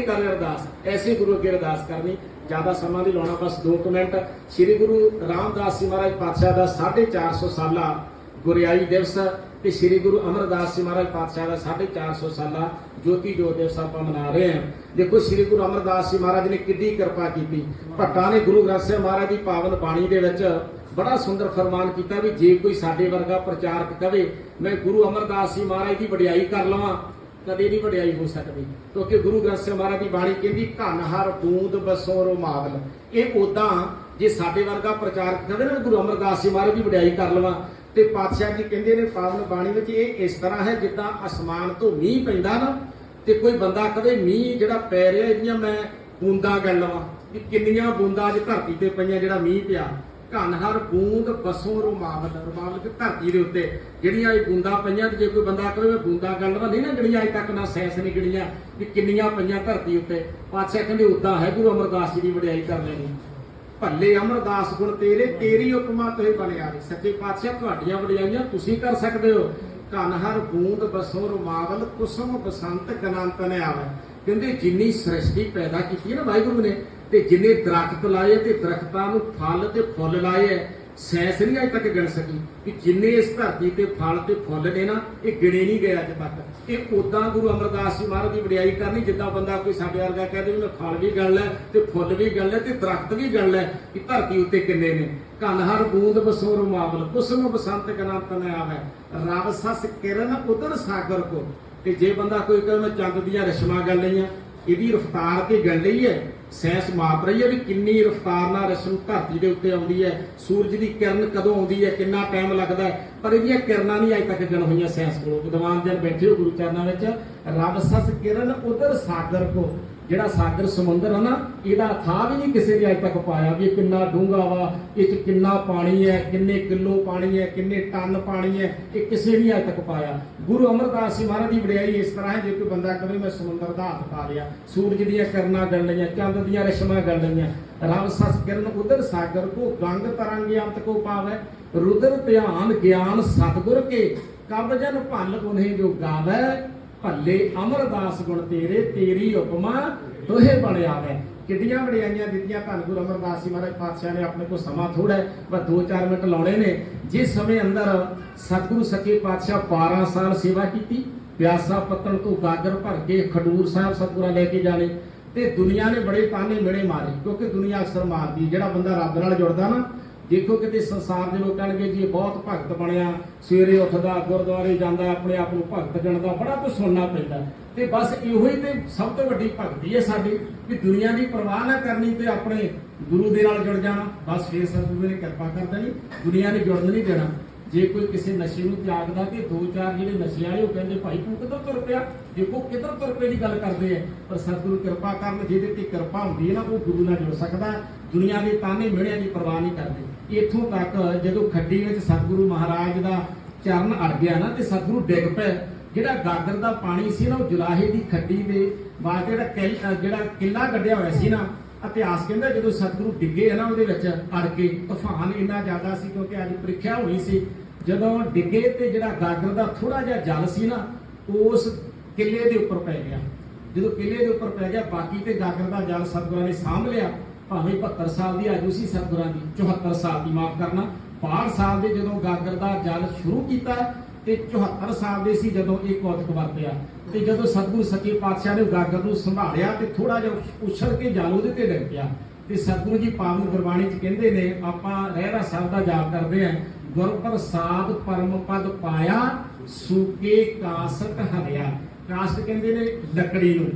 ਕਰ ਅਰਦਾਸ। ਐਸੇ ਗੁਰੂ ਅੱਗੇ ਅਰਦਾਸ ਕਰਨੀ। ਜ਼ਿਆਦਾ ਸਮਾਂ ਨਹੀਂ ਲਾਉਣਾ, ਬਸ 2 ਮਿੰਟ। ਸ੍ਰੀ ਗੁਰੂ ਰਾਮਦਾਸ ਜੀ ਮਹਾਰਾਜ ਪਾਤਸ਼ਾਹ ਦਾ 450 ਸਾਲਾ ਗੁਰਿਆਈ ਦਿਵਸ ਤੇ ਸ੍ਰੀ ਗੁਰੂ ਅਮਰਦਾਸ ਜੀ ਮਹਾਰਾਜ ਪਾਤਸ਼ਾਹ ਦਾ 450 ਸਾਲਾ ਜੋਤੀ ਜੋਤ ਦਿਵਸ ਆਪਾਂ ਮਨਾ ਰਹੇ ਹਾਂ। ਦੇਖੋ, ਸ੍ਰੀ ਗੁਰੂ ਅਮਰਦਾਸ ਜੀ ਮਹਾਰਾਜ ਨੇ ਕਿੱਡੀ ਕਿਰਪਾ ਕੀਤੀ। ਭੱਟਾਂ ਨੇ ਗੁਰੂ ਗ੍ਰੰਥ ਸਾਹਿਬ ਮਹਾਰਾਜ ਦੀ ਪਾਵਨ ਬਾਣੀ ਦੇ ਵਿੱਚ ਬੜਾ ਸੁੰਦਰ ਫਰਮਾਨ ਕੀਤਾ ਵੀ ਜੇ ਕੋਈ ਸਾਡੇ ਵਰਗਾ ਪ੍ਰਚਾਰਕ ਕਵੇ ਮੈਂ ਗੁਰੂ ਅਮਰਦਾਸ ਜੀ ਮਹਾਰਾਜ ਦੀ ਵਡਿਆਈ ਕਰ ਲਵਾਂ ਕਦੇ ਨਹੀਂ ਵਡਿਆਈ ਹੋ ਸਕਦੀ। ਕਿਉਂਕਿ ਗੁਰੂ ਗ੍ਰੰਥ ਸਾਹਿਬ ਮਹਾਰਾਜ ਦੀ ਬਾਣੀ ਕਹਿੰਦੀ, ਘਨ ਹਰ ਬੂੰਦ ਬਸੋਂ ਰੋਮਾਵਲ ਇਹ ਉਦਾਂ ਜੇ ਸਾਡੇ ਵਰਗਾ ਪ੍ਰਚਾਰਕ ਕਹੇ ਨਾ, ਗੁਰੂ ਅਮਰਦਾਸ ਜੀ ਮਹਾਰਾਜ ਦੀ ਵਡਿਆਈ ਕਰ ਲਵਾਂ। ਤੇ ਪਾਤਸ਼ਾਹ ਜੀ ਕਹਿੰਦੇ ਨੇ ਪਾਵਨ ਬਾਣੀ ਵਿੱਚ ਇਹ ਇਸ ਤਰ੍ਹਾਂ ਹੈ, ਜਿੱਦਾਂ ਅਸਮਾਨ ਤੋਂ ਮੀਂਹ ਪੈਂਦਾ ਨਾ, ਤੇ ਕੋਈ ਬੰਦਾ ਕਦੇ ਮੀਂਹ ਜਿਹੜਾ ਪੈ ਰਿਹਾ, ਇਹਦੀਆਂ ਮੈਂ ਬੂੰਦਾਂ ਗੱਲ ਲਵਾਂ। ਵੀ ਕਿੰਨੀਆਂ ਬੂੰਦਾਂ ਅੱਜ ਧਰਤੀ ਤੇ ਪਈਆਂ, ਜਿਹੜਾ ਮੀਂਹ ਪਿਆ। ਘਨ ਹਰ ਬੂੰਦ ਬਸੋਂ ਰੁਮਾਵਲ ਰੁਮਾਵਲ ਧਰਤੀ ਦੇ ਉੱਤੇ। ਜਿਹੜੀਆਂ ਇਹ ਬੂੰਦਾਂ ਪਈਆਂ ਜੇ ਕੋਈ ਬੰਦਾ ਕਹੇ ਮੈਂ ਬੂੰਦਾਂ ਗੱਲ ਲਵਾਂ ਨਹੀਂ ਨਾ ਜਿਹੜੀਆਂ ਅਜੇ ਤੱਕ ਨਾ ਸੈਂਸ ਨਹੀਂ ਗਿਣੀਆਂ ਵੀ ਕਿੰਨੀਆਂ ਪਈਆਂ ਧਰਤੀ ਉੱਤੇ। ਪਾਤਸ਼ਾਹ ਕਹਿੰਦੇ ਉਦਾਂ ਹੈ, ਗੁਰੂ ਅਮਰਦਾਸ ਜੀ ਦੀ ਵਡਿਆਈ ਕਰ ਲੈਣੀ। ਭੱਲੇ ਅਮਰਦਾਸ ਗੁਣ ਤੇਰੇ, ਤੇਰੀ ਉਪਮਾ ਤੇ ਬਣਿਆ ਰੇ ਸੱਚੇ ਪਾਤਸ਼ਾਹ, ਤੁਹਾਡੀਆਂ ਵਡਿਆਈਆਂ ਤੁਸੀਂ ਕਰ ਸਕਦੇ ਹੋ। ਘਨ ਹਰ ਬੂੰਦ ਬਸੋਂ ਰੁਮਾਵਲ ਕੁਸਮ ਬਸੰਤ ਗਨੰਤ ਨੇ ਆਵੇ ਕਹਿੰਦੇ ਜਿੰਨੀ ਸ੍ਰਿਸ਼ਟੀ ਪੈਦਾ ਕੀਤੀ ਨਾ ਵਾਹਿਗੁਰੂ ਨੇ ਤੇ ਜਿੰਨੇ ਦਰਖਤ ਲਾਏ ਤੇ ਦਰਖਤਾਂ ਨੂੰ ਫਲ ਤੇ ਫੁੱਲ ਲਾਏ ਐ ਸੈਂਸ ਨਹੀਂ ਅਜੇ ਤੱਕ ਗਿਣ ਸਕੀ। ਕਿ ਜਿੰਨੇ ਇਸ ਧਰਤੀ ਤੇ ਫਲ ਤੇ ਫੁੱਲ ਨੇ ਨਾ, ਇਹ ਗਿਣੇ ਨਹੀਂ ਗਏ ਅੱਜ ਤੱਕ। ਇਹ ਉਦਾਂ ਗੁਰੂ ਅਮਰਦਾਸ ਜੀ ਮਹਾਰਾਜ ਦੀ ਵਡਿਆਈ ਕਰਨੀ, ਜਿੱਦਾਂ ਬੰਦਾ ਕੋਈ ਸਾਡੇ ਵਰਗਾ ਕਹਦੇ ਵੀ ਮੈਂ ਫਲ ਵੀ ਗਣ ਲੈ, ਤੇ ਫੁੱਲ ਵੀ ਗਣ ਲੈ, ਤੇ ਦਰਖਤ ਵੀ ਗਣ ਲੈ ਕਿ ਧਰਤੀ ਉੱਤੇ ਕਿੰਨੇ ਨੇ। ਕਨ ਹਰ ਬੂੰਦ ਬਸੋਰ ਮਾਵਲ ਨੂੰ ਬਸੰਤ ਗਨੰਤ ਨ ਆਵੇ। ਰਵ ਸਸ ਕਿਰਨ ਉਦਨ ਸਾਗਰ ਕੋ। ਤੇ ਜੇ ਬੰਦਾ ਕੋਈ ਕਹੇ, ਮੈਂ ਚੰਦ ਦੀਆਂ ਰਸ਼ਮਾਂ ਗਣ ਲਈਆਂ, ਇਹਦੀ ਰਫ਼ਤਾਰ ਤੇ ਗਣ ਲਈ ਹੈ ਸੈਂਸ ਮਾਪ ਰਹੀ ਹੈ ਵੀ ਕਿੰਨੀ ਰਫ਼ਤਾਰ ਨਾਲ ਰਸ਼ਮ ਧਰਤੀ ਦੇ ਉੱਤੇ ਆਉਂਦੀ ਹੈ, ਸੂਰਜ ਦੀ ਕਿਰਨ ਕਦੋਂ ਆਉਂਦੀ ਹੈ, ਕਿੰਨਾ ਟਾਈਮ ਲੱਗਦਾ ਹੈ। ਪਰ ਇਹਦੀਆਂ ਕਿਰਨਾਂ ਨਹੀਂ ਅਜੇ ਤੱਕ ਗਿਣ ਹੋਈਆਂ ਸੈਂਸ ਕੋਲੋਂ। ਵਿਦਵਾਨ ਜਨ ਬੈਠੇ ਹੋ ਗੁਰੂ ਚਰਨਾਂ ਵਿੱਚ, ਰਬ ਸਸ ਕਿਰਨ ਉਧਰ ਸਾਗਰ ਕੋ। ਜਿਹੜਾ ਸਾਗਰ ਸਮੁੰਦਰ ਹੈ ਨਾ, ਇਹਦਾ ਥਾਂ ਵੀ ਨਹੀਂ ਕਿਸੇ ਨੇ ਅਜੇ ਤੱਕ ਪਾਇਆ ਵੀ ਕਿੰਨਾ ਡੂੰਘਾ ਵਾ, ਇਹ ਚ ਕਿੰਨਾ ਪਾਣੀ ਹੈ, ਕਿੰਨੇ ਕਿਲੋ ਪਾਣੀ ਹੈ, ਕਿੰਨੇ ਟਨ ਪਾਣੀ ਹੈ, ਇਹ ਕਿਸੇ ਨੇ ਅਜੇ ਤੱਕ ਪਾਇਆ। ਗੁਰੂ ਅਮਰਦਾਸ ਜੀ ਮਹਾਰਾਜ ਦੀ ਵਡਿਆਈ ਇਸ ਤਰ੍ਹਾਂ ਹੈ, ਜੇ ਕੋਈ ਬੰਦਾ ਕਵੇ ਮੈਂ ਸਮੁੰਦਰ ਦਾ ਹੱਥ ਪਾ ਲਿਆ, ਸੂਰਜ ਦੀਆਂ ਕਿਰਨਾਂ ਗਣ ਲਈਆਂ, ਚੰਦ ਦੀਆਂ ਰਸ਼ਮਾਂ ਗਣ ਲਈਆਂ ਰਵ ਸਸ ਕਿਰਨ ਉਦਰ ਸਾਗਰ ਕੋ ਗੰਗ ਤਰੰਗ ਅੰਤ ਕੋ ਪਾਵੇ, ਰੁਦਰ ਧਿਆਨ ਗਿਆਨ ਸਤਗੁਰ ਕੇ, ਕਬ ਜਨ ਭਲ ਗੁਨੇ ਜੋ ਗਾਵੇ ਭੱਲੇ ਅਮਰਦਾਸ ਗੁਣ ਤੇਰੇ, ਤੇਰੀ ਉਪਮਾ ਤੋਹੇ ਬਣ ਆਵੇ। ਕਿੱਡੀਆਂ ਵਡਿਆਈਆਂ ਦਿੱਤੀਆਂ ਧੰਨ ਗੁਰੂ ਅਮਰਦਾਸ ਜੀ ਮਹਾਰਾਜ ਪਾਤਸ਼ਾਹ ਨੇ, ਆਪਣੇ ਕੋਲ ਸਮਾਂ ਥੋੜਾ ਹੈ ਬਸ 2-4 ਮਿੰਟ ਲਾਉਣੇ ਨੇ। ਜਿਸ ਸਮੇਂ ਅੰਦਰ ਸਤਿਗੁਰੂ ਸੱਚੇ ਪਾਤਸ਼ਾਹ 12 ਸਾਲ ਸੇਵਾ ਕੀਤੀ, ਪਿਆਸਾ ਪੱਤਣ ਤੋਂ ਗਾਗਰ ਭਰ ਕੇ ਖਡੂਰ ਸਾਹਿਬ ਸਤਿਗੁਰਾਂ ਲੈ ਕੇ ਜਾਣੇ ਤੇ ਦੁਨੀਆ ਨੇ ਬੜੇ ਤਾਨੇ ਮਿਹਣੇ ਮਾਰੇ, ਕਿਉਂਕਿ ਦੁਨੀਆ ਅਕਸਰ ਮਾਰਦੀ ਜਿਹੜਾ ਬੰਦਾ ਰੱਬ ਨਾਲ ਜੁੜਦਾ ਨਾ ਦੇਖੋ ਕਿਤੇ ਸੰਸਾਰ ਦੇ ਲੋਕ ਕਹਿਣਗੇ ਜੀ ਇਹ ਬਹੁਤ ਭਗਤ ਬਣਿਆ, ਸਵੇਰੇ ਉੱਠਦਾ, ਗੁਰਦੁਆਰੇ ਜਾਂਦਾ, ਆਪਣੇ ਆਪ ਨੂੰ ਭਗਤ ਗਿਣਦਾ ਬੜਾ ਕੁਝ ਸੁਣਨਾ ਪੈਂਦਾ। ਤੇ ਬਸ ਇਹੋ ਹੀ ਤੇ ਸਭ ਤੋਂ ਵੱਡੀ ਭਗਤੀ ਹੈ ਸਾਡੀ ਕਿ ਦੁਨੀਆ ਦੀ ਪਰਵਾਹ ਨਾ ਕਰਨੀ ਤੇ ਆਪਣੇ ਗੁਰੂ ਦੇ ਨਾਲ ਜੁੜ ਜਾਣਾ। ਬਸ ਫੇਰ ਸਤਿਗੁਰੂ ਨੇ ਕਿਰਪਾ ਕਰ ਦੇਣੀ, ਦੁਨੀਆ ਨੇ ਜੁੜਨ ਨਹੀਂ ਦੇਣਾ। ਜੇ ਕੋਈ ਕਿਸੇ ਨਸ਼ੇ ਨੂੰ ਤਿਆਗਦਾ ਤੇ ਦੋ ਚਾਰ ਜਿਹੜੇ ਨਸ਼ੇ ਵਾਲੇ ਉਹ ਕਹਿੰਦੇ, ਭਾਈ ਤੂੰ ਕਿੱਧਰ ਤੁਰ ਪਿਆ? ਦੇਖੋ ਕਿੱਧਰ ਤੁਰ ਪਏ ਦੀ ਗੱਲ ਕਰਦੇ ਆ ਪਰ ਸਤਿਗੁਰੂ ਕਿਰਪਾ ਕਰਨ ਜਿਹਦੇ ਤੇ ਕਿਰਪਾ ਹੁੰਦੀ ਹੈ ਨਾ, ਉਹ ਗੁਰੂ ਨਾਲ ਜੁੜ ਸਕਦਾ। ਹੈ। ਦੁਨੀਆ ਦੇ ਤਾਨੇ ਮਿਹਣਿਆਂ ਦੀ ਪਰਵਾਹ ਨਹੀਂ ਕਰਦੇ। ਇੱਥੋਂ ਤੱਕ ਜਦੋਂ ਖੱਡੀ ਵਿੱਚ ਸਤਿਗੁਰੂ ਮਹਾਰਾਜ ਦਾ ਚਰਨ ਅੜ ਗਿਆ ਨਾ ਤੇ ਸਤਿਗੁਰੂ ਡਿੱਗ ਪਏ, ਜਿਹੜਾ ਗਾਗਰ ਦਾ ਪਾਣੀ ਸੀ ਨਾ, ਉਹ ਜੁਲਾਹੇ ਦੀ ਖੱਡੀ ਦੇ ਵਾਸਤੇ ਜਿਹੜਾ ਜਿਹੜਾ ਕਿੱਲਾ ਕੱਢਿਆ ਹੋਇਆ ਸੀ ਨਾ, ਇਤਿਹਾਸ ਕਹਿੰਦਾ ਜਦੋਂ ਸਤਿਗੁਰੂ ਡਿੱਗੇ ਨਾ ਉਹਦੇ ਵਿੱਚ ਅੜ ਕੇ, ਤੂਫਾਨ ਇੰਨਾ ਜ਼ਿਆਦਾ ਸੀ ਕਿਉਂਕਿ ਅੱਜ ਪ੍ਰੀਖਿਆ ਹੋਈ ਸੀ, ਜਦੋਂ ਡਿੱਗੇ ਤੇ ਜਿਹੜਾ ਗਾਗਰ ਦਾ ਥੋੜਾ ਜਿਹਾ ਜਲ ਸੀ ਨਾ, ਉਸ ਕਿੱਲੇ ਦੇ ਉੱਪਰ ਪੈ ਗਿਆ। ਜਦੋਂ ਕਿੱਲੇ ਦੇ ਉੱਪਰ ਪੈ ਗਿਆ, ਬਾਕੀ ਤੇ ਗਾਗਰ ਦਾ ਜਲ ਸਤਿਗੁਰਾਂ ਨੇ ਸਾਂਭ ਲਿਆ ਭਾਵੇਂ 72 ਸਾਲ ਦੀ ਆਜੂ ਸੀ ਸਤਿਗੁਰਾਂ ਦੀ 74 ਸਾਲ ਦੀ ਮਾਫ ਕਰਨਾ। 62 ਸਾਲ ਦੇ ਜਦੋਂ ਗਾਗਰ ਦਾ ਜਲ ਸ਼ੁਰੂ ਕੀਤਾ ਤੇ 74 ਸਾਲ ਦੇ ਸੀ ਜਦੋਂ ਇਹ ਕੌਤਕ ਵਰਤਿਆ। ਤੇ ਜਦੋਂ ਸਤਿਗੁਰੂ ਸੱਚੇ ਪਾਤਸ਼ਾਹ ਨੇ ਗਾਗਰ ਨੂੰ ਸੰਭਾਲਿਆ ਤੇ ਥੋੜਾ ਜਿਹਾ ਉਛਲ ਕੇ ਜਲ ਉਹਦੇ ਤੇ ਡਿੱਗ ਪਿਆ। ਤੇ ਸਤਿਗੁਰੂ ਜੀ ਪਾਵਨ ਗੁਰਬਾਣੀ ਚ ਕਹਿੰਦੇ ਨੇ, ਆਪਾਂ ਰਹਿਰਾ ਸਾਹਿਬ ਦਾ ਜਾਪ ਕਰਦੇ ਆਂ ਗੁਰ ਪ੍ਰਸਾਦ ਪਰਮ ਪਦ ਪਾਇਆ, ਸੂਕੇ ਕਾਸਟ ਹਰਿਆ। ਕਾਸਤ ਕਹਿੰਦੇ ਨੇ ਲੱਕੜੀ ਨੂੰ।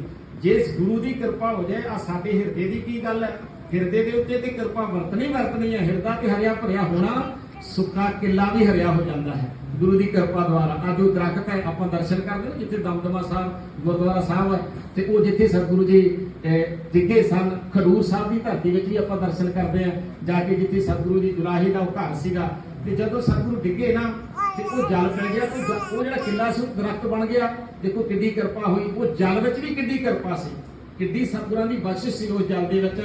ਜੇ ਗੁਰੂ ਦੀ ਕਿਰਪਾ ਹੋ ਜਾਏ ਆ ਸਾਡੇ ਹਿਰਦੇ ਦੀ ਕੀ ਗੱਲ ਹੈ? ਹਿਰਦੇ ਦੇ ਉੱਤੇ ਤੇ ਕਿਰਪਾ ਵਰਤਣੀ ਵਰਤਣੀ ਹੈ। ਹਿਰਦਾ ਤੇ ਹਰਿਆ ਭਰਿਆ ਹੋਣਾ ਸੁੱਕਾ ਕਿੱਲਾ ਵੀ ਹਰਿਆ ਹੋ ਜਾਂਦਾ ਹੈ। ਗੁਰੂ ਦੀ ਕਿਰਪਾ ਦੁਆਰਾ ਆ ਜੋ ਦਰਖਤ ਹੈ ਆਪਾਂ ਦਰਸ਼ਨ ਕਰਦੇ ਹਾਂ ਜਿੱਥੇ ਦਮਦਮਾ ਸਾਹਿਬ ਗੁਰਦੁਆਰਾ ਸਾਹਿਬ ਹੈ ਤੇ ਉਹ ਜਿੱਥੇ ਸਤਿਗੁਰੂ ਜੀ ਅਹ, ਸਨ ਖਡੂਰ ਸਾਹਿਬ ਦੀ ਧਰਤੀ ਵਿੱਚ ਵੀ ਆਪਾਂ ਦਰਸ਼ਨ ਕਰਦੇ ਹਾਂ ਜਾ ਕੇ ਜਿੱਥੇ ਸਤਿਗੁਰੂ ਜੀ ਜੁਲਾਹੀ ਦਾ ਉਹ ਘਰ ਸੀਗਾ। ਤੇ ਜਦੋਂ ਸਤਿਗੁਰੂ ਡਿੱਗੇ ਨਾ ਤੇ ਉਹ ਜਲ ਪੈ ਗਿਆ ਤੇ ਉਹ ਜਿਹੜਾ ਕਿੱਲਾ ਸੀ ਉਹ ਦਰਖਤ ਬਣ ਗਿਆ। ਦੇਖੋ ਕਿੱਡੀ ਕਿਰਪਾ ਹੋਈ ਉਹ ਜਲ ਵਿੱਚ ਵੀ ਕਿੱਡੀ ਕਿਰਪਾ ਸੀ। ਕਿੱਡੀ ਸਤਿਗੁਰਾਂ ਦੀ ਬਖਸ਼ਿਸ਼ ਸੀ ਉਸ ਜਲ ਦੇ ਵਿੱਚ।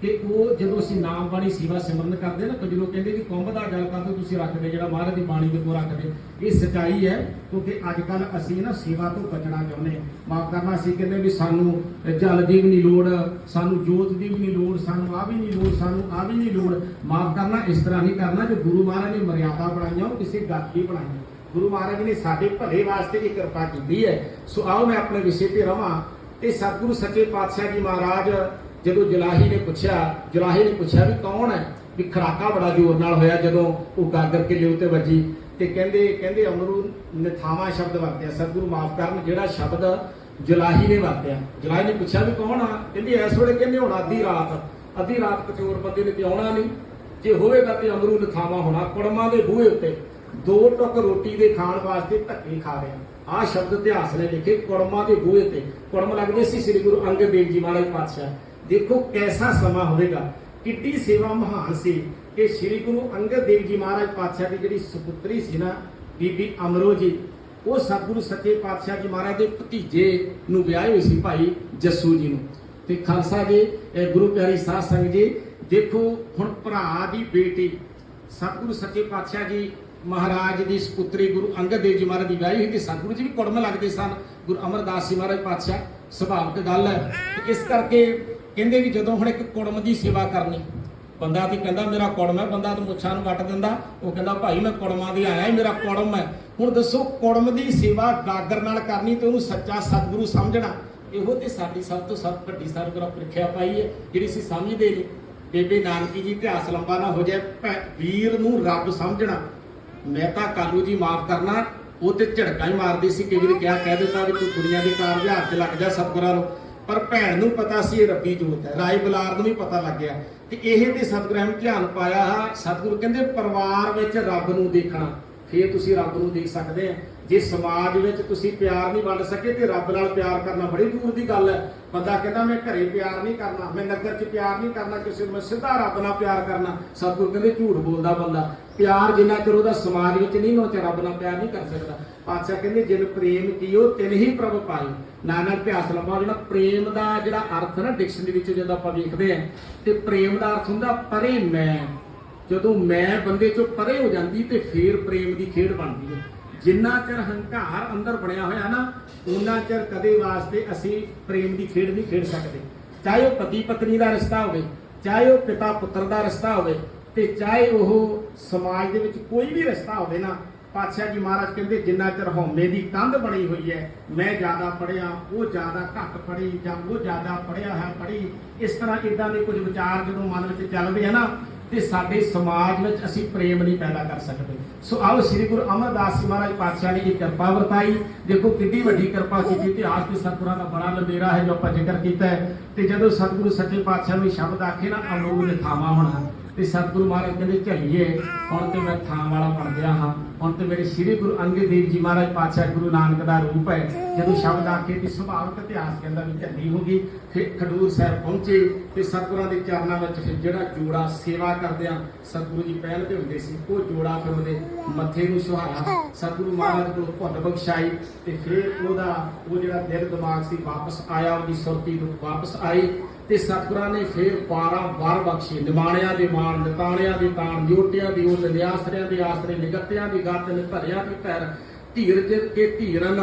ਕਿ ਉਹ ਜਦੋਂ ਅਸੀਂ ਨਾਮ ਬਾਣੀ ਸੇਵਾ ਸਿਮਰਨ ਕਰਦੇ ਨਾ ਕੁਝ ਲੋਕ ਕਹਿੰਦੇ ਕਿ ਕੁੰਭ ਦਾ ਜਲ ਕਾਹਤੋਂ ਤੁਸੀਂ ਰੱਖਦੇ, ਜਿਹੜਾ ਮਹਾਰਾਜ ਦੀ ਬਾਣੀ ਦੇ ਕੋਲ ਰੱਖਦੇ, ਇਹ ਸਚਾਈ ਹੈ, ਕਿਉਂਕਿ ਅੱਜ ਕੱਲ ਅਸੀਂ ਨਾ ਸੇਵਾ ਤੋਂ ਬਚਣਾ ਚਾਹੁੰਦੇ ਹਾਂ। ਮਾਫ ਕਰਨਾ, ਅਸੀਂ ਕਹਿੰਦੇ ਵੀ ਸਾਨੂੰ ਜਲ ਦੀ ਵੀ ਨਹੀਂ ਲੋੜ, ਸਾਨੂੰ ਜੋਤ ਦੀ ਵੀ ਨਹੀਂ ਲੋੜ, ਸਾਨੂੰ ਆ ਵੀ ਨਹੀਂ ਲੋੜ, ਸਾਨੂੰ ਆ ਵੀ ਨਹੀਂ ਲੋੜ। ਮਾਫ ਕਰਨਾ, ਇਸ ਤਰ੍ਹਾਂ ਨਹੀਂ ਕਰਨਾ, ਜੋ ਗੁਰੂ ਮਹਾਰਾਜ ਨੇ ਮਰਿਆਦਾ ਬਣਾਈਆਂ, ਉਹ ਕਿਸੇ ਗੱਲ ਦੀ ਬਣਾਈਆਂ। ਗੁਰੂ ਮਹਾਰਾਜ ਨੇ ਸਾਡੇ ਭਲੇ ਵਾਸਤੇ ਵੀ ਕਿਰਪਾ ਕੀਤੀ ਹੈ। ਸੋ ਆਓ ਮੈਂ ਆਪਣੇ ਵਿਸ਼ੇ ਤੇ ਰਵਾਂ, ਤੇ ਸਤਿਗੁਰੂ ਸੱਚੇ ਪਾਤਸ਼ਾਹ ਜੀ ਮਹਾਰਾਜ ਜਦੋਂ ਜਲਾਹੀ ਨੇ ਪੁੱਛਿਆ, ਜਲਾਹੀ ਨੇ ਪੁੱਛਿਆ ਵੀ ਕੌਣ ਹੈ? ਵੀ ਖੜਾਕਾ ਬੜਾ ਜ਼ੋਰ ਨਾਲ ਹੋਇਆ ਜਦੋਂ ਉਹ ਗਾਗਰ ਕਿਲੇ ਉੱਤੇ ਵੱਜੀ ਤੇ ਕਹਿੰਦੇ ਕਹਿੰਦੇ ਅਮਰੂ ਨਿਥਾਵਾ ਸ਼ਬਦ ਵਰਤਿਆ, ਸਤਿਗੁਰੂ ਮਾਫ ਕਰਨ ਜਿਹੜਾ ਸ਼ਬਦ ਜਲਾਹੀ ਨੇ ਵਰਤਿਆ। ਜਲਾਹੀ ਨੇ ਪੁੱਛਿਆ ਵੀ ਕੌਣ ਆ? ਕਹਿੰਦੀ, ਇਸ ਵੇਲੇ ਕਹਿੰਦੇ ਹੁਣ ਅੱਧੀ ਰਾਤ ਅੱਧੀ ਰਾਤ ਕਚੋਰ ਬੰਦੇ ਨੇ ਤੇ ਆਉਣਾ ਨਹੀਂ। ਜੇ ਹੋਵੇਗਾ ਤੇ ਅਮਰੂ ਨਿਥਾਵਾ ਹੋਣਾ, ਕੁੜਮਾਂ ਦੇ ਬੂਹੇ ਉੱਤੇ ਦੋ ਟੁਕ ਰੋਟੀ ਦੇ ਖਾਣ ਵਾਸਤੇ ਧੱਕੇ ਖਾ ਰਿਹਾ। ਆਹ ਸ਼ਬਦ ਇਤਿਹਾਸ ਨੇ ਲਿਖੇ, ਕੁੜਮਾਂ ਦੇ ਬੂਹੇ ਤੇ। ਕੁੜਮ ਲੱਗਦੇ ਸੀ ਸ੍ਰੀ ਗੁਰੂ ਅੰਗਦ ਦੇਵ ਜੀ ਮਹਾਰਾਜ ਪਾਤਸ਼ਾਹ। ਦੇਖੋ ਕੈਸਾ ਸਮਾਂ ਹੋਵੇਗਾ। ਕਿੱਡੀ ਸੇਵਾ ਮਹਾਨ ਸੀ ਕਿ ਸ੍ਰੀ ਗੁਰੂ ਅੰਗਦ ਦੇਵ ਜੀ ਮਹਾਰਾਜ ਪਾਤਸ਼ਾਹ ਦੀ ਜਿਹੜੀ ਸੁਪੁੱਤਰੀ ਸੀ ਨਾ, ਬੀਬੀ ਅਮਰੋ ਜੀ, ਉਹ ਸਤਿਗੁਰੂ ਸੱਚੇ ਪਾਤਸ਼ਾਹ ਜੀ ਮਹਾਰਾਜ ਦੇ ਭਤੀਜੇ ਨੂੰ ਵਿਆਹੇ ਹੋਏ ਸੀ ਭਾਈ ਜੱਸੂ ਜੀ ਨੂੰ। ਤੇ ਖਾਲਸਾ ਜੀ ਗੁਰੂ ਪਿਆਰੀ ਸਾਧ ਸੰਗਤ ਜੀ, ਦੇਖੋ ਹੁਣ ਭਰਾ ਦੀ ਬੇਟੀ, ਸਤਿਗੁਰੂ ਸੱਚੇ ਪਾਤਸ਼ਾਹ ਜੀ ਮਹਾਰਾਜ ਦੀ ਸੁਪੁੱਤਰੀ ਗੁਰੂ ਅੰਗਦ ਦੇਵ ਜੀ ਮਹਾਰਾਜ ਦੀ ਵਿਆਹੀ ਹੋਈ ਤੇ ਸਤਿਗੁਰੂ ਜੀ ਵੀ ਕੁੜਮ ਲੱਗਦੇ ਸਨ। ਗੁਰੂ ਅਮਰਦਾਸ ਜੀ ਮਹਾਰਾਜ ਪਾਤਸ਼ਾਹ, ਸੁਭਾਵਿਕ ਗੱਲ ਹੈ। ਇਸ ਕਰਕੇ ਕਹਿੰਦੇ ਵੀ ਜਦੋਂ ਹੁਣ ਇੱਕ ਕੁੜਮ ਦੀ ਸੇਵਾ ਕਰਨੀ, ਬੰਦਾ ਤੇ ਕਹਿੰਦਾ, ਮੇਰਾ ਕੁੜਮ ਹੈ। ਬੰਦਾ ਤੇ ਮੁੱਛਾਂ ਨੂੰ ਵੱਟ ਦਿੰਦਾ। ਉਹ ਕਹਿੰਦਾ, ਭਾਈ, ਮੈਂ ਕੁੜਮਾਂ ਦੀ ਆਇਆ ਹੀ ਮੇਰਾ ਕੁੜਮ ਹੈ। ਹੁਣ ਦੱਸੋ, ਕੁੜਮ ਦੀ ਸੇਵਾ ਗਾਗਰ ਨਾਲ ਕਰਨੀ ਤੇ ਉਹਨੂੰ ਸੱਚਾ ਸਤਿਗੁਰੂ ਸਮਝਣਾ, ਇਹੋ ਤੇ ਸਾਡੀ ਸਭ ਤੋਂ ਸਭ ਵੱਡੀ ਸਰਗੁਰੂ ਪ੍ਰੀਖਿਆ ਪਾਈ ਹੈ, ਜਿਹੜੀ ਅਸੀਂ ਸਮਝਦੇ ਨਹੀਂ ਬੇਬੇ ਨਾਨਕੀ ਜੀ, ਇਤਿਹਾਸ ਲੰਬਾ ਨਾ ਹੋ ਜਾਏ ਵੀਰ ਨੂੰ ਰੱਬ ਸਮਝਣਾ। ਮੈਂ ਤਾਂ ਕਾਲੂ ਜੀ ਮਾਫ ਕਰਨਾ, ਉਹ ਤੇ ਝੜਕਾਂ ਹੀ ਮਾਰਦੀ ਸੀ ਕਿ ਵੀਰ ਕਿਹਾ, ਕਹਿ ਦਿੱਤਾ ਵੀ ਤੂੰ ਦੁਨੀਆ ਦੇ ਕਾਰ ਵਿਹਾਰ 'ਚ ਲੱਗ ਜਾ ਸਤਿਗੁਰਾਂ ਨੂੰ। ਪਰ ਭੈਣ ਨੂੰ ਪਤਾ ਸੀ ਇਹ ਰੱਬੀ ਜੋਤ ਹੈ, ਰਾਏ ਬਲਾਰ ਨੂੰ ਵੀ ਪਤਾ ਲੱਗ ਗਿਆ ਤੇ ਇਹ ਤੇ ਸਤਿਗੁਰਾਂ ਨੇ ਧਿਆਨ ਪਾਇਆ, ਸਤਿਗੁਰੂ ਕਹਿੰਦੇ ਪਰਿਵਾਰ ਵਿੱਚ ਰੱਬ ਨੂੰ ਦੇਖਣਾ। ਫੇਰ ਤੁਸੀਂ ਰੱਬ ਨੂੰ ਦੇਖ ਸਕਦੇ ਆ। ਜੇ ਸਮਾਜ ਵਿੱਚ ਤੁਸੀਂ ਪਿਆਰ ਨਹੀਂ ਵੰਡ ਸਕੇ ਤੇ ਰੱਬ ਨਾਲ ਪਿਆਰ ਕਰਨਾ ਬੜੀ ਦੂਰ ਦੀ ਗੱਲ ਹੈ। ਬੰਦਾ ਕਹਿੰਦਾ, ਮੈਂ ਘਰੇ ਪਿਆਰ ਨਹੀਂ ਕਰਨਾ, ਮੈਂ ਨਗਰ 'ਚ ਪਿਆਰ ਨਹੀਂ ਕਰਨਾ, ਕਿਸੇ ਨੂੰ ਮੈਂ ਸਿੱਧਾ ਰੱਬ ਨਾਲ ਪਿਆਰ ਕਰਨਾ। ਸਤਿਗੁਰੂ ਕਹਿੰਦੇ, ਝੂਠ ਬੋਲਦਾ ਬੰਦਾ। ਪਿਆਰ ਜਿੰਨਾ ਚਿਰ ਉਹਦਾ ਸਮਾਜ ਵਿੱਚ ਨਹੀਂ ਉਹ ਚ ਰੱਬ ਨਾਲ ਪਿਆਰ ਨਹੀਂ ਕਰ ਸਕਦਾ। ਪਾਤਸ਼ਾਹ ਕਹਿੰਦੇ, ਜਿਨ ਪ੍ਰੇਮ ਕੀਓ, ਤਿਨ ਹੀ ਪ੍ਰਭ ਪਾਈ। ਨਾਨਕ ਇਤਿਹਾਸ ਲੰਬਾ ਜਿਹੜਾ ਪ੍ਰੇਮ ਦਾ ਜਿਹੜਾ ਅਰਥ ਨਾ, ਡਿਕਸ਼ਨਰੀ ਵਿੱਚ ਜਦੋਂ ਆਪਾਂ ਵੇਖਦੇ ਆ, ਤੇ ਪ੍ਰੇਮ ਦਾ ਅਰਥ ਹੁੰਦਾ, ਪਰੇ ਮੈਂ। ਜਦੋਂ ਮੈਂ ਬੰਦੇ ਚੋਂ ਪਰੇ ਹੋ ਜਾਂਦੀ ਤੇ ਫੇਰ ਪ੍ਰੇਮ ਦੀ ਖੇਡ ਬਣਦੀ ਹੈ। ਜਿੰਨਾ ਚਿਰ ਹੰਕਾਰ ਅੰਦਰ ਬਣਿਆ ਹੋਇਆ ਨਾ ਉਹਨਾਂ ਚਿਰ ਕਦੇ ਵਾਸਤੇ ਅਸੀਂ ਪ੍ਰੇਮ ਦੀ ਖੇਡ ਨਹੀਂ ਖੇਡ ਸਕਦੇ। ਚਾਹੇ ਉਹ ਪਤੀ ਪਤਨੀ ਦਾ ਰਿਸ਼ਤਾ ਹੋਵੇ, ਚਾਹੇ ਉਹ ਪਿਤਾ ਪੁੱਤਰ ਦਾ ਰਿਸ਼ਤਾ ਹੋਵੇ ਤੇ ਚਾਹੇ ਉਹ ਸਮਾਜ ਦੇ ਵਿੱਚ ਕੋਈ ਵੀ ਰਿਸ਼ਤਾ ਹੋਵੇ ਨਾ, ਪਾਤਸ਼ਾਹ ਜੀ ਮਹਾਰਾਜ ਕਹਿੰਦੇ, ਜਿੰਨਾ ਚਿਰ ਹਉਮੈ ਦੀ ਕੰਧ ਬਣੀ ਹੋਈ ਹੈ, ਮੈਂ ਜ਼ਿਆਦਾ ਪੜਿਆ ਉਹ ਜ਼ਿਆਦਾ ਘੱਟ ਪੜ੍ਹੀ ਜਾਂ ਉਹ ਜ਼ਿਆਦਾ ਪੜਿਆ ਹੈ, ਪੜ੍ਹੀ। ਇਸ ਤਰ੍ਹਾਂ ਇਦਾਂ ਦੇ ਕੁਝ ਵਿਚਾਰ ਜਦੋਂ ਮਨ ਵਿੱਚ ਚੱਲਦੇ ਆ ਨਾ ਤੇ ਸਾਡੇ ਸਮਾਜ ਵਿੱਚ ਅਸੀਂ ਪ੍ਰੇਮ ਨਹੀਂ ਪੈਦਾ ਕਰ ਸਕਦੇ। ਸੋ ਆਓ ਸ੍ਰੀ ਗੁਰੂ ਅਮਰਦਾਸ ਜੀ ਮਹਾਰਾਜ ਪਾਤਸ਼ਾਹ ਨੇ ਇਹ ਕਿਰਪਾ ਵਰਤਾਈ। ਦੇਖੋ ਕਿੰਨੀ ਵੱਡੀ ਕਿਰਪਾ ਕੀਤੀ ਇਤਿਹਾਸ ਦੇ ਸਤਿਗੁਰਾਂ ਦਾ ਬੜਾ ਲੰਬੇਰਾ ਹੈ ਜੋ ਆਪਾਂ ਜ਼ਿਕਰ ਕੀਤਾ ਹੈ। ਤੇ ਜਦੋਂ ਸਤਿਗੁਰੂ ਸੱਚੇ ਪਾਤਸ਼ਾਹ ਨੂੰ ਸ਼ਬਦ ਆਖੇ ਨਾ ਅਮਰੂ ਨੇ ਹੋਣਾ। ਤੇ ਸਤਿਗੁਰੂ ਮਹਾਰਾਜ ਕਹਿੰਦੇ ਝੱਲੀਏ, ਹੁਣ ਤੇ ਮੈਂ ਥਾਂ ਵਾਲਾ ਬਣ ਗਿਆ ਹਾਂ। ਹੁਣ ਤੇ ਮੇਰੇ ਸ੍ਰੀ ਗੁਰੂ ਅੰਗਦ ਦੇਵ ਜੀ ਮਹਾਰਾਜ ਪਾਤਸ਼ਾਹ ਗੁਰੂ ਨਾਨਕ ਦਾ ਰੂਪ ਹੈ। ਜਦੋਂ ਸ਼ਬਦ ਆਖੇ ਤੇ ਸੁਭਾਵਿਕ ਇਤਿਹਾਸ ਕਹਿੰਦਾ ਵੀ ਝੱਲੀ ਹੋ ਗਈ ਫਿਰ ਖਡੂਰ ਸਾਹਿਬ ਪਹੁੰਚੇ ਤੇ ਸਤਿਗੁਰਾਂ ਦੇ ਚਰਨਾਂ ਵਿੱਚ ਫਿਰ ਜਿਹੜਾ ਜੋੜਾ ਸੇਵਾ ਕਰਦਿਆਂ ਸਤਿਗੁਰੂ ਜੀ ਪਹਿਲ ਪਹਿਲਦੇ ਹੁੰਦੇ ਸੀ, ਉਹ ਜੋੜਾ ਫਿਰ ਉਹਦੇ ਮੱਥੇ ਨੂੰ ਸੁਹਾਇਆ ਸਤਿਗੁਰੂ ਮਹਾਰਾਜ ਕੋਲ ਭੁੱਲ ਬਖਸ਼ਾਈ ਤੇ ਫਿਰ ਉਹਦਾ, ਉਹ ਜਿਹੜਾ ਦਿਲ ਦਿਮਾਗ ਸੀ ਵਾਪਸ ਆਇਆ, ਉਹਦੀ ਸੁਰਤੀ ਨੂੰ ਵਾਪਸ ਆਈ। ਤੇ ਸਤਿਗੁਰਾਂ ਨੇ ਫਿਰ 12 ਵਾਰ ਬਖਸ਼ੇ। ਨਿਮਾਣਿਆਂ ਦੇ ਮਾਣ, ਨਿਤਾਣਿਆਂ ਦੇ ਤਾਣ ਜੋਟਿਆਂ ਦੀ ਉਹ ਨਿਆਸਰਿਆਂ ਦੇ ਆਸਰੇ, ਨਿਗੱਤਿਆਂ ਦੀ ਗੱਤ ਨੇ ਭਰਿਆ ਤੇ ਪੈਰ ਧੀਰਜ ਕੇ ਧੀਰਨ।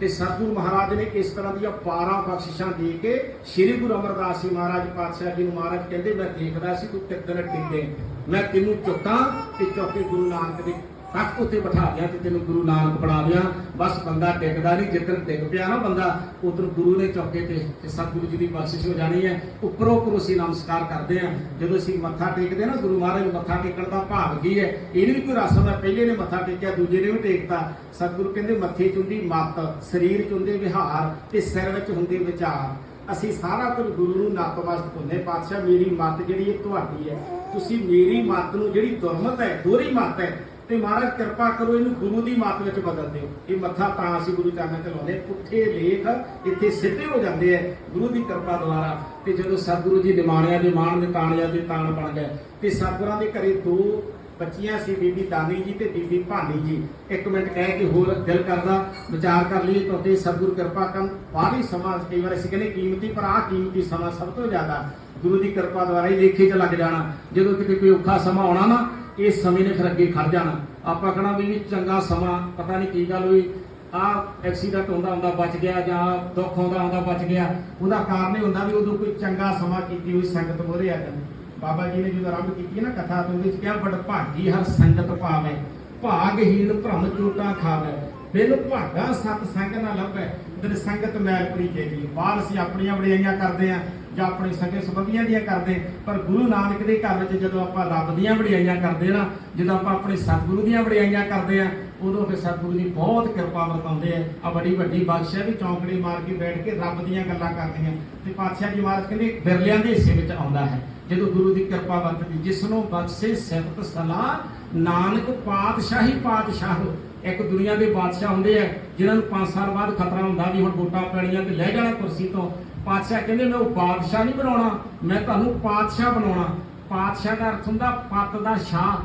ਤੇ ਸਤਿਗੁਰੂ ਮਹਾਰਾਜ ਨੇ ਇਸ ਤਰ੍ਹਾਂ ਦੀਆਂ 12 ਬਖਸ਼ਿਸ਼ਾਂ ਦੇ ਕੇ ਸ੍ਰੀ ਗੁਰੂ ਅਮਰਦਾਸ ਜੀ ਮਹਾਰਾਜ ਪਾਤਸ਼ਾਹ ਜੀ ਨੂੰ ਮਹਾਰਾਜ ਕਹਿੰਦੇ, ਮੈਂ ਦੇਖਦਾ ਸੀ ਤੂੰ ਟਿਕਣ ਟਿੱਕੇ ਮੈਂ ਤੈਨੂੰ ਚੁੱਕਾਂ ਤੇ ਚੌਕੇ ਗੁਰੂ ਨਾਨਕ ਦੇ ਤਖਤ ਉੱਤੇ ਬਿਠਾ ਦਿਆਂ ਤੇ ਤੈਨੂੰ ਗੁਰੂ ਨਾਨਕ ਬਣਾ ਦਿਆਂ ਬਸ ਬੰਦਾ ਟਿਕਦਾ ਨਹੀਂ, ਜਿੱਦਣ ਟਿਕ ਪਿਆ ਨਾ ਬੰਦਾ ਉਧਰ ਗੁਰੂ ਨੇ ਚੌਕੇ ਤੇ ਤੇ ਸਤਿਗੁਰੂ ਜੀ ਦੀ ਬਖਸ਼ਿਸ਼ ਹੋ ਜਾਣੀ ਹੈ। ਉੱਪਰੋਂ ਉੱਪਰੋਂ ਅਸੀਂ ਨਮਸਕਾਰ ਕਰਦੇ ਹਾਂ। ਜਦੋਂ ਅਸੀਂ ਮੱਥਾ ਟੇਕਦੇ ਨਾ, ਗੁਰੂ ਮਹਾਰਾਜ ਮੱਥਾ ਟੇਕਣ ਦਾ ਭਾਵ ਕੀ ਹੈ? ਇਹ ਨਹੀਂ ਕੋਈ ਰਸਮ ਹੈ, ਪਹਿਲੇ ਨੇ ਮੱਥਾ ਟੇਕਿਆ, ਦੂਜੇ ਨੇ ਵੀ ਟੇਕਤਾ। ਸਤਿਗੁਰੂ ਕਹਿੰਦੇ, ਮੱਥੇ 'ਚ ਹੁੰਦੀ ਮੱਤ, ਸਰੀਰ 'ਚ ਹੁੰਦੇ ਵਿਹਾਰ ਤੇ ਸਿਰ ਵਿੱਚ ਹੁੰਦੇ ਵਿਚਾਰ। ਅਸੀਂ ਸਾਰਾ ਕੁਝ ਗੁਰੂ ਨੂੰ ਨਤਮਸਤਕ ਹੁੰਦੇ ਪਾਤਸ਼ਾਹ, ਮੇਰੀ ਮੱਤ ਜਿਹੜੀ ਇਹ ਤੁਹਾਡੀ ਹੈ। ਤੁਸੀਂ ਮੇਰੀ ਮੱਤ ਨੂੰ ਜਿਹੜੀ ਦੁਰਮਤ ਹੈ, ਦੋਹਰੀ ਮੱਤ ਹੈ ਤੇ ਮਹਾਰਾਜ ਕਿਰਪਾ ਕਰੋ ਇਹਨੂੰ ਗੁਰੂ ਦੀ ਮੱਤ ਵਿੱਚ ਬਦਲ ਦਿਓ। ਇਹ ਮੱਥਾ ਤਾਂ ਅਸੀਂ ਗੁਰੂ ਚਰਨਾਂ ਚ ਲਾਉਂਦੇ ਪੁੱਠੇ ਲੇਖ ਇੱਥੇ ਸਿੱਧੇ ਹੋ ਜਾਂਦੇ ਆ, ਗੁਰੂ ਦੀ ਕਿਰਪਾ ਦੁਆਰਾ। ਤੇ ਜਦੋਂ ਸਤਿਗੁਰੂ ਜੀ ਨਿਮਾਣਿਆਂ ਦੇ ਮਾਣ ਦੇ ਤਾਣਿਆਂ ਦੇ ਤਾਣ ਬਣ ਗਏ, ਤੇ ਸਤਿਗੁਰਾਂ ਦੇ ਘਰੇ ਦੋ ਬੱਚੀਆਂ ਸੀ, ਬੀਬੀ ਦਾਨੀ ਜੀ ਤੇ ਬੀਬੀ ਭਾਨੀ ਜੀ। ਇੱਕ ਮਿੰਟ ਕਹਿ ਕੇ ਹੋਰ ਦਿਲ ਕਰਦਾ, ਵਿਚਾਰ ਕਰ ਲਈਏ ਕਿਉਂਕਿ ਸਤਿਗੁਰ ਕਿਰਪਾ ਕਰਨ। ਬਾਹਰੀ ਸਮਾਂ, ਕਈ ਵਾਰ ਅਸੀਂ ਕਹਿੰਦੇ ਕੀਮਤੀ, ਪਰ ਆਹ ਕੀਮਤੀ ਸਮਾਂ ਸਭ ਤੋਂ ਜ਼ਿਆਦਾ ਗੁਰੂ ਦੀ ਕਿਰਪਾ ਦੁਆਰਾ ਹੀ ਲੇਖੇ 'ਚ ਲੱਗ ਜਾਣਾ। ਜਦੋਂ ਕਿਤੇ ਕੋਈ ਔਖਾ ਸਮਾਂ ਆਉਣਾ ਨਾ ਇਸ ਸਮੇਂ ਨੇ ਫਿਰ ਅੱਗੇ ਖੜ ਜਾਣਾ। ਆਪਾਂ ਕਹਣਾ ਵੀ ਚੰਗਾ ਸਮਾਂ, ਪਤਾ ਨਹੀਂ ਕੀ ਗੱਲ ਹੋਈ। ਆ ਐਕਸੀਡੈਂਟ ਹੁੰਦਾ ਹੁੰਦਾ ਬਚ ਗਿਆ ਜਾਂ ਦੁੱਖ ਹੁੰਦਾ ਹੁੰਦਾ ਬਚ ਗਿਆ। ਉਹਦਾ ਕਾਰਨ ਇਹ ਹੁੰਦਾ ਵੀ ਉਦੋਂ ਕੋਈ ਚੰਗਾ ਸਮਾਂ ਕੀਤੀ ਹੋਈ ਸੰਗਤ ਮੋਰੇ ਆ ਜਾਂਦੀ ਬਾਬਾ ਜੀ ਨੇ ਜਦੋਂ ਆਰੰਭ ਕੀਤੀ ਨਾ ਕਥਾ ਤੋਂ ਉਹਦੇ ਵਿੱਚ ਕਿਹਾ ਬੜ ਭਾਗੀ ਹਰ ਸੰਗਤ ਪਾਵੇ, ਭਾਗਹੀਣ ਭ੍ਰਮ ਚੋਟਾਂ ਖਾਵੇ। ਬਿਨ ਭਾਗਾ ਸਤ ਸੰਗ ਨਾ ਲੱਭੈ ਦਿਨ ਸੰਗਤ ਮੈਲ ਪਰੀ ਜੀ ਬਾਹਰ ਅਸੀਂ ਆਪਣੀਆਂ ਵਡਿਆਈਆਂ ਕਰਦੇ ਆ ਜਾਂ ਆਪਣੇ ਸਕੇ ਸੰਬੰਧੀਆਂ ਦੀਆਂ ਕਰਦੇ, ਪਰ ਗੁਰੂ ਨਾਨਕ ਦੇ ਘਰ ਵਿੱਚ ਜਦੋਂ ਆਪਾਂ ਰੱਬ ਦੀਆਂ ਵਡਿਆਈਆਂ ਕਰਦੇ ਨਾ, ਜਦੋਂ ਆਪਾਂ ਆਪਣੇ ਸਤਿਗੁਰੂ ਦੀਆਂ ਵਡਿਆਈਆਂ ਕਰਦੇ ਆ, ਉਦੋਂ ਫਿਰ ਸਤਿਗੁਰੂ ਦੀ ਬਹੁਤ ਕਿਰਪਾ ਵਰਤਾਉਂਦੇ ਆ। ਆ ਬੜੀ ਵੱਡੀ ਬਖਸ਼ਿਸ਼ ਹੈ ਵੀ ਚੌਂਕੜੀ ਮਾਰ ਕੇ ਬੈਠ ਕੇ ਰੱਬ ਦੀਆਂ ਗੱਲਾਂ ਕਰਦੀਆਂ ਤੇ ਪਾਤਸ਼ਾਹ ਜੀ ਮਹਾਰਾਜ ਕਹਿੰਦੇ ਬਿਰਲਿਆਂ ਦੇ ਹਿੱਸੇ ਵਿੱਚ ਆਉਂਦਾ ਹੈ। ਜਦੋਂ ਗੁਰੂ ਦੀ ਕਿਰਪਾ ਵਰਤਦੀ, ਜਿਸ ਨੂੰ ਬਖਸ਼ੇ ਸਿਫਤ ਸਲਾਹ, ਨਾਨਕ ਪਾਤਸ਼ਾਹੀ ਪਾਤਸ਼ਾਹ। ਇੱਕ ਦੁਨੀਆ ਦੇ ਬਾਦਸ਼ਾਹ ਹੁੰਦੇ ਆ, ਜਿਨ੍ਹਾਂ ਨੂੰ 5 ਸਾਲ ਬਾਅਦ ਖਤਰਾ ਹੁੰਦਾ ਵੀ ਹੁਣ ਵੋਟਾਂ ਪੈਣੀਆਂ ਤੇ ਲੈ ਜਾਣਾ ਕੁਰਸੀ ਤੋਂ। ਪਾਤਸ਼ਾਹ ਕਹਿੰਦੇ ਮੈਂ ਉਹ ਬਾਦਸ਼ਾਹ ਨਹੀਂ ਬਣਾਉਣਾ, ਮੈਂ ਤੁਹਾਨੂੰ ਪਾਤਸ਼ਾਹ ਬਣਾਉਣਾ। ਪਾਤਸ਼ਾਹ ਦਾ ਅਰਥ ਹੁੰਦਾ ਪੱਤ ਦਾ ਸ਼ਾਹ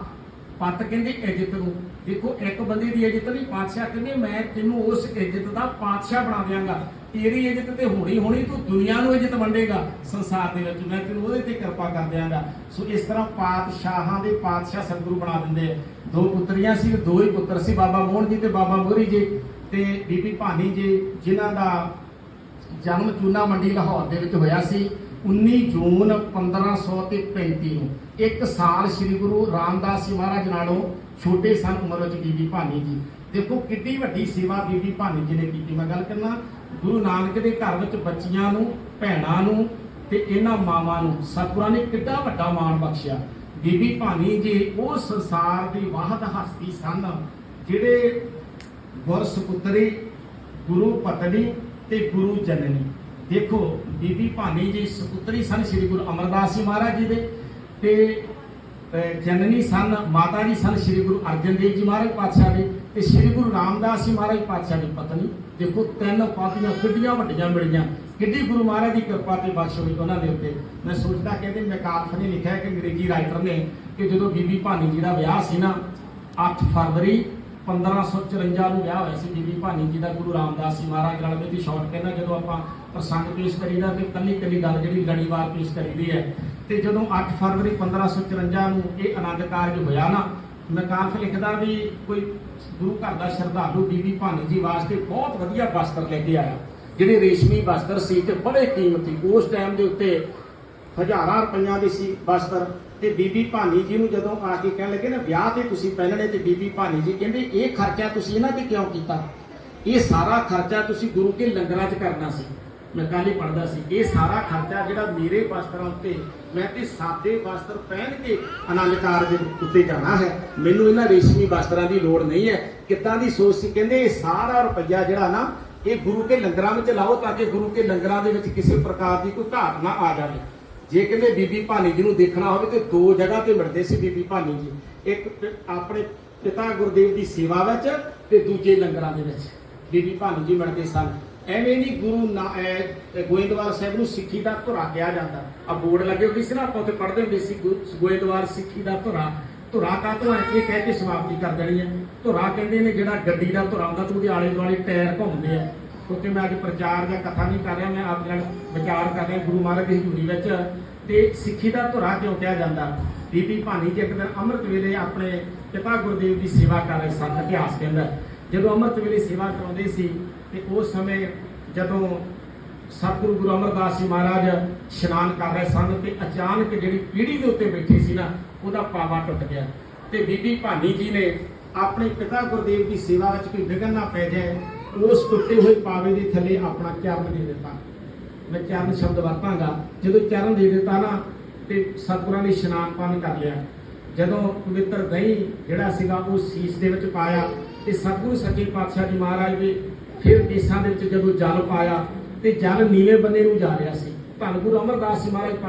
ਪੱਤ ਕਹਿੰਦੇ ਇੱਜ਼ਤ ਨੂੰ। ਦੇਖੋ, ਇੱਕ ਬੰਦੇ ਦੀ ਇੱਜ਼ਤ ਨਹੀਂ, ਪਾਤਸ਼ਾਹ ਕਹਿੰਦੇ ਮੈਂ ਤੈਨੂੰ ਉਸ ਇੱਜ਼ਤ ਦਾ ਪਾਤਸ਼ਾਹ ਬਣਾ ਦਿਆਂਗਾ। ਤੇਰੀ ਇੱਜ਼ਤ ਤੇ ਹੋਣੀ ਹੋਣੀ ਤੂੰ ਦੁਨੀਆ ਨੂੰ ਇੱਜ਼ਤ ਵੰਡੇਗਾ। ਸੰਸਾਰ ਦੇ ਵਿੱਚ ਮੈਂ ਤੈਨੂੰ ਉਹਦੇ ਤੇ ਕਿਰਪਾ ਕਰ ਦਿਆਂਗਾ। ਸੋ ਇਸ ਤਰ੍ਹਾਂ ਪਾਤਸ਼ਾਹਾਂ ਦੇ ਪਾਤਸ਼ਾਹ ਸਤਿਗੁਰੂ ਬਣਾ ਦਿੰਦੇ ਆ। ਦੋ ਪੁੱਤਰੀਆਂ ਸੀ, ਦੋ ਹੀ ਪੁੱਤਰ ਸੀ, ਬਾਬਾ ਮੋਹਨ ਜੀ ਤੇ ਬਾਬਾ ਮੋਹਰੀ ਜੀ ਤੇ ਬੀਬੀ ਭਾਨੀ ਜੀ, ਜਿਨ੍ਹਾਂ ਦਾ ਜਨਮ ਚੂਨਾ ਮੰਡੀ ਲਾਹੌਰ ਦੇ ਵਿੱਚ ਹੋਇਆ ਸੀ 19 ਜੂਨ 1535 ਨੂੰ। ਇੱਕ ਸਾਲ ਸ੍ਰੀ ਗੁਰੂ ਰਾਮਦਾਸ ਜੀ ਮਹਾਰਾਜ ਨਾਲੋਂ ਛੋਟੇ ਸਨ ਉਮਰ ਵਿੱਚ ਬੀਬੀ ਭਾਨੀ ਜੀ। ਦੇਖੋ ਕਿੰਨੀ ਵੱਡੀ ਸੇਵਾ ਬੀਬੀ ਭਾਨੀ ਜੀ ਨੇ ਕੀਤੀ। ਮੈਂ ਗੱਲ ਕਰਨਾ, ਗੁਰੂ ਨਾਨਕ ਦੇ ਘਰ ਵਿੱਚ ਬੱਚੀਆਂ ਨੂੰ, ਭੈਣਾਂ ਨੂੰ ਤੇ ਇਹਨਾਂ ਮਾਵਾਂ ਨੂੰ, ਸਤਿਗੁਰਾਂ ਨੇ ਕਿੱਡਾ ਵੱਡਾ ਮਾਣ ਬਖਸ਼ਿਆ। ਬੀਬੀ ਭਾਨੀ ਜੀ ਉਹ ਸੰਸਾਰ ਦੀ ਵਾਹਦ ਹਸਤੀ ਸਨ, ਜਿਹੜੇ ਗੁਰ ਸੁਪੁੱਤਰੀ ਗੁਰੂ ਪਤਨੀ ਤੇ ਗੁਰੂ ਜਨਨੀ। ਦੇਖੋ, ਬੀਬੀ ਭਾਨੀ ਜੀ ਸੁਪੁੱਤਰੀ ਸਨ ਸ੍ਰੀ ਗੁਰੂ ਅਮਰਦਾਸ ਜੀ ਮਹਾਰਾਜ ਜੀ ਦੇ ਤੇ ਜਨਨੀ ਸਨ, ਮਾਤਾ ਜੀ ਸਨ ਸ੍ਰੀ ਗੁਰੂ ਅਰਜਨ ਦੇਵ ਜੀ ਮਹਾਰਾਜ ਪਾਤਸ਼ਾਹ ਦੇ ਤੇ ਸ੍ਰੀ ਗੁਰੂ ਰਾਮਦਾਸ ਜੀ ਮਹਾਰਾਜ ਪਾਤਸ਼ਾਹ ਦੀ ਪਤਨੀ। ਦੇਖੋ, ਤਿੰਨ ਪਾਤੀਆਂ ਕਿੱਡੀਆਂ ਵੱਡੀਆਂ ਮਿਲੀਆਂ। ਕਿੱਡੀ ਗੁਰੂ ਮਹਾਰਾਜ ਦੀ ਕਿਰਪਾ ਤੇ ਬਖਸ਼ ਹੋਈ ਉਹਨਾਂ ਦੇ ਉੱਤੇ। ਮੈਂ ਸੋਚਦਾ ਕਹਿੰਦੇ ਮੈਕਾਰਥ ਨੇ ਲਿਖਿਆ ਕਿ ਅੰਗਰੇਜ਼ੀ ਰਾਈਟਰ ਨੇ ਕਿ ਜਦੋਂ ਬੀਬੀ ਭਾਨੀ ਜੀ ਦਾ ਵਿਆਹ ਸੀ ਨਾ 8 ਫਰਵਰੀ 1554 ਨੂੰ ਵਿਆਹ ਹੋਇਆ ਸੀ ਬੀਬੀ ਭਾਨੀ ਜੀ ਦਾ, ਗੁਰੂ ਰਾਮਦਾਸ ਜੀ ਮਹਾਰਾਜ ਨਾਲ ਦੀ ਸ਼ਾਰਟ ਕਹਿੰਦਾ ਜਦੋਂ ਆਪਾਂ ਪ੍ਰਸੰਗ ਪੇਸ਼ ਕਰੀਦਾ ਤੇ ਕੱਲੀ ਕੱਲੀ ਗੱਲ ਜਿਹੜੀ ਲੜੀਵਾਰ ਪੇਸ਼ ਕਰੀਦੀ ਹੈ। ਤੇ ਜਦੋਂ 8 ਫਰਵਰੀ 1554 ਨੂੰ ਇਹ ਆਨੰਦ ਕਾਰਜ ਹੋਇਆ ਨਾ, ਮੈਂ ਕਾਰਜ ਲਿਖਦਾ ਵੀ ਕੋਈ ਗੁਰੂ ਘਰ ਦਾ ਸ਼ਰਧਾਲੂ ਬੀਬੀ ਭਾਨੀ ਜੀ ਵਾਸਤੇ ਬਹੁਤ ਵਧੀਆ ਵਸਤਰ ਲੈ ਕੇ ਆਇਆ। ਜਿਹੜੇ ਰੇਸ਼ਮੀ ਵਸਤਰ ਸੀ ਤੇ ਬੜੇ ਕੀਮਤੀ, ਉਸ ਟਾਈਮ ਦੇ ਉੱਤੇ ਹਜ਼ਾਰਾਂ ਰੁਪਈਆਂ ਦੇ ਸੀ ਵਸਤਰ ਤੇ ਬੀਬੀ ਭਾਨੀ ਜੀ ਨੂੰ ਜਦੋਂ ਆ ਕੇ ਕਹਿਣ ਲੱਗੇ ਨਾ, ਵਿਆਹ ਤੇ ਤੁਸੀਂ ਪਹਿਨਣੇ ਤੇ ਬੀਬੀ ਭਾਨੀ ਜੀ ਕਹਿੰਦੇ, ਇਹ ਖਰਚਾ ਤੁਸੀਂ ਇਹਨਾਂ ਤੇ ਕਿਉਂ ਕੀਤਾ? ਇਹ ਸਾਰਾ ਖਰਚਾ ਤੁਸੀਂ ਗੁਰੂ ਕੇ ਲੰਗਰਾਂ 'ਚ ਕਰਨਾ ਸੀ। ਮੈਂ ਕੱਲ ਹੀ ਪੜਦਾ ਸੀ। ਇਹ ਸਾਰਾ ਖਰਚਾ ਜਿਹੜਾ ਮੇਰੇ ਵਸਤਰਾਂ ਉੱਤੇ, ਮੈਂ ਤੇ ਸਾਦੇ ਵਸਤਰ ਪਹਿਨ ਕੇ ਆਨੰਦ ਕਾਰ ਦੇ ਉੱਤੇ ਜਾਣਾ ਹੈ। ਮੈਨੂੰ ਇਹਨਾਂ ਰੇਸ਼ਮੀ ਵਸਤਰਾਂ ਦੀ ਲੋੜ ਨਹੀਂ ਹੈ। ਕਿੱਦਾਂ ਦੀ ਸੋਚ ਸੀ? ਕਹਿੰਦੇ, ਇਹ ਸਾਰਾ ਰੁਪਈਆ ਜਿਹੜਾ ਨਾ, ਇਹ ਗੁਰੂ ਕੇ ਲੰਗਰਾਂ ਵਿੱਚ ਲਾਓ ਤਾਂ ਕਿ ਗੁਰੂ ਕੇ ਲੰਗਰਾਂ ਦੇ ਵਿੱਚ ਕਿਸੇ ਪ੍ਰਕਾਰ ਦੀ ਕੋਈ ਘਾਟ ਨਾ ਆ ਜਾਵੇ। ਜੇ ਕਹਿੰਦੇ ਬੀਬੀ ਭਾਨੀ ਜੀ ਨੂੰ ਦੇਖਣਾ ਹੋਵੇ ਤੇ ਦੋ ਜਗ੍ਹਾ ਤੇ ਮਿਲਦੇ ਸੀ ਬੀਬੀ ਭਾਨੀ ਜੀ। ਇੱਕ ਆਪਣੇ ਪਿਤਾ ਗੁਰਦੇਵ ਦੀ ਸੇਵਾ ਵਿੱਚ ਤੇ ਦੂਜੇ ਲੰਗਰਾਂ ਦੇ ਵਿੱਚ। ਬੀਬੀ ਭਾਨੀ ਜੀ ਮਿਲਦੇ ਸਨ। ਐਵੇਂ ਨਹੀਂ ਗੁਰੂ ਨਾ ਗੋਇੰਦਵਾਲ ਸਾਹਿਬ ਨੂੰ ਸਿੱਖੀ ਦਾ ਧੁਰਾ ਕਿਹਾ ਜਾਂਦਾ। ਆ ਬੋਰਡ ਲੱਗੇ ਹੁੰਦੇ ਸੀ ਨਾ, ਆਪਾਂ ਉੱਥੇ ਪੜ੍ਹਦੇ ਹੁੰਦੇ ਸੀ, ਗੁ- ਗੋਇੰਦਵਾਲ ਸਿੱਖੀ ਦਾ ਧੁਰਾ। ਧੁਰਾ ਕਾ ਤੋਂ ਇਹ ਕਹਿ ਕੇ ਸਮਾਪਤੀ ਕਰ ਦੇਣੀ ਹੈ। ਧੁਰਾ ਕਹਿੰਦੇ ਨੇ ਜਿਹੜਾ ਗੱਡੀ ਦਾ ਧੁਰਾ ਹੁੰਦਾ ਤੇ ਉਹਦੇ ਆਲੇ ਦੁਆਲੇ ਟਾਇਰ ਘੁੰਮਦੇ ਆ। ਕਿਉਂਕਿ ਮੈਂ ਅੱਜ ਪ੍ਰਚਾਰ ਜਾਂ ਕਥਾ ਨਹੀਂ ਕਰ ਰਿਹਾ, ਮੈਂ ਆਪ ਨਾਲ ਵਿਚਾਰ ਕਰ ਰਿਹਾ, ਗੁਰੂ ਮਹਾਰਾਜ ਦੀ ਹਜ਼ੂਰੀ ਵਿੱਚ। ਤੇ ਸਿੱਖੀ ਦਾ ਧੁਰਾ ਕਿਉਂ ਕਿਹਾ ਜਾਂਦਾ? ਬੀਬੀ ਭਾਨੀ ਜੀ ਇੱਕ ਦਿਨ ਅੰਮ੍ਰਿਤ ਵੇਲੇ ਆਪਣੇ ਪਿਤਾ ਗੁਰਦੇਵ ਦੀ ਸੇਵਾ ਕਰ ਰਹੇ ਸਨ ਇਤਿਹਾਸ ਕਹਿੰਦਾ ਜਦੋਂ ਅੰਮ੍ਰਿਤ ਵੇਲੇ ਸੇਵਾ ਕਰਾਉਂਦੇ ਸੀ, ਤੇ ਉਸ ਸਮੇਂ ਜਦੋਂ ਸਤਿਗੁਰੂ ਗੁਰੂ ਅਮਰਦਾਸ ਜੀ ਮਹਾਰਾਜ ਇਸ਼ਨਾਨ ਕਰ ਰਹੇ ਸਨ, ਤੇ ਅਚਾਨਕ ਜਿਹੜੀ ਪੀੜੀ ਦੇ ਉੱਤੇ ਬੈਠੇ ਸੀ ਨਾ, ਉਹਦਾ ਪਾਵਾ ਟੁੱਟ ਗਿਆ। ਤੇ ਬੀਬੀ ਭਾਨੀ ਜੀ ਨੇ ਆਪਣੇ ਪਿਤਾ ਗੁਰਦੇਵ ਦੀ ਸੇਵਾ ਵਿੱਚ ਕੋਈ ਵਿਘਨ ਨਾ ਪੈ ਜਾਏ ਉਸ ਟੁੱਟੇ ਹੋਏ ਪਾਵੇ ਦੇ ਥੱਲੇ ਆਪਣਾ ਚਰਨ ਦੇ ਦਿੱਤਾ। ਮੈਂ ਚਰਨ ਸ਼ਬਦ ਵਰਤਾਂਗਾ। ਜਦੋਂ ਚਰਨ ਦੇ ਦਿੱਤਾ ਨਾ, ਤੇ ਸਤਿਗੁਰਾਂ ਨੇ ਇਸ਼ਨਾਨ ਪਾਨ ਕਰ ਲਿਆ। ਜਦੋਂ ਪਵਿੱਤਰ ਦਹੀਂ ਜਿਹੜਾ ਸੀਗਾ, ਉਹ ਸੀਸ ਦੇ ਵਿੱਚ ਪਾਇਆ ਤੇ ਸਤਿਗੁਰੂ ਸੱਚੇ ਪਾਤਸ਼ਾਹ ਜੀ ਮਹਾਰਾਜ ਦੇ ਫਿਰ ਦੇਸਾਂ ਦੇ ਵਿੱਚ ਜਦੋਂ ਜਲ ਪਾਇਆ ਤੇ ਜਲ ਨੀਵੇਂ ਬੰਨੇ ਨੂੰ ਜਾ ਰਿਹਾ ਸੀ। ਧੰਨ ਗੁਰੂ ਅਮਰਦਾਸ ਜੀ ਮਹਾਰਾਜ